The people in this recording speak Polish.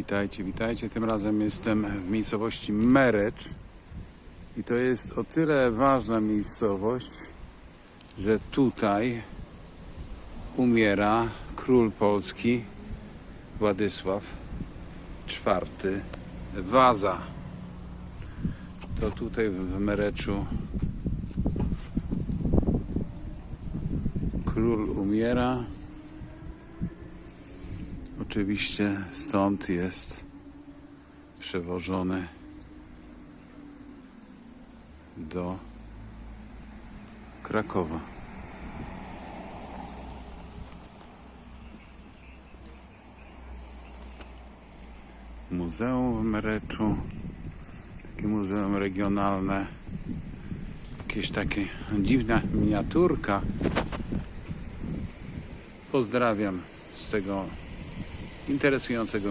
Witajcie, witajcie. Tym razem jestem w miejscowości Merecz. I to jest o tyle ważna miejscowość, że tutaj umiera król Polski Władysław IV Waza. To tutaj w Mereczu król umiera. Oczywiście stąd jest przewożony do Krakowa. Muzeum w Mereczu, takie muzeum regionalne, jakieś takie dziwna miniaturka. Pozdrawiam z tego interesującego